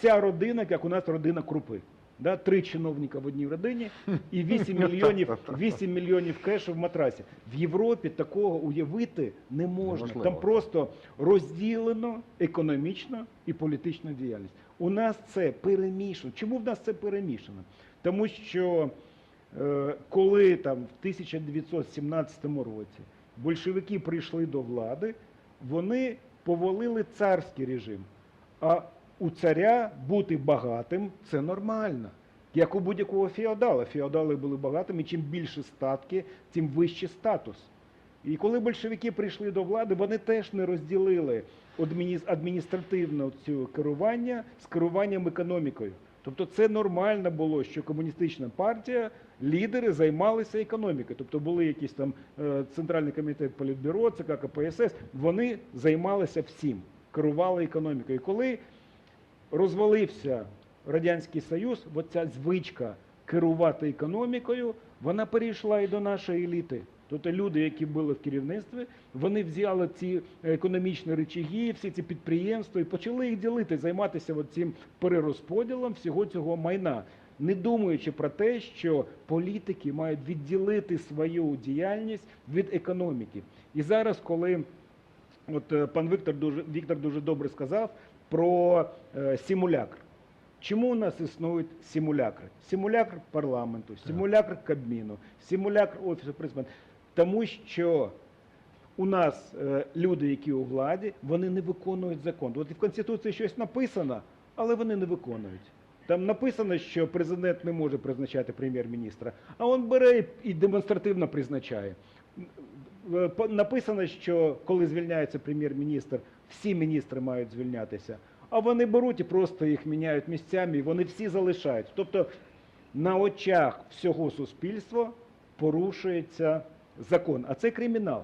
Ця родина, як у нас родина крупи. Да, три чиновника в одній родині і 8 мільйонів, 8 мільйонів кешу в матрасі. В Європі такого уявити не можна. Неможливо. Там просто розділено економічно і політичну діяльність. У нас це перемішано. Чому в нас це перемішано? Тому що е, коли там в 1917 році большевики прийшли до влади, вони повалили царський режим. А у царя бути багатим це нормально. Як у будь-якого феодала. Феодали були багатими, чим більше статки, тим вищий статус. І коли большевики прийшли до влади, вони теж не розділили адміні- адміністративне цю керування з керуванням економікою. Тобто це нормально було, що комуністична партія, лідери займалися економікою. Тобто були якісь там е, Центральний комітет Політбюро, ЦК КПСС, вони займалися всім, керували економікою. І коли розвалився Радянський Союз, оця звичка керувати економікою, вона перейшла і до нашої еліти. Тобто люди, які були в керівництві, вони взяли ці економічні речаги, всі ці підприємства і почали їх ділити, займатися цим перерозподілом всього цього майна, не думаючи про те, що політики мають відділити свою діяльність від економіки. І зараз, коли От е, пан Віктор дуже, Віктор дуже добре сказав про е, симулякр. Чому у нас існують симулякри? Симулякр парламенту, симулякр Кабміну, симулякр Офісу президента. Тому що у нас е, люди, які у владі, вони не виконують закон. От і в Конституції щось написано, але вони не виконують. Там написано, що президент не може призначати прем'єр-міністра, а він бере і- і демонстративно призначає. Е, Написано, що коли звільняється прем'єр-міністр, всі міністри мають звільнятися. А вони беруть і просто їх міняють місцями, і вони всі залишають. Тобто на очах всього суспільства порушується закон, а це кримінал.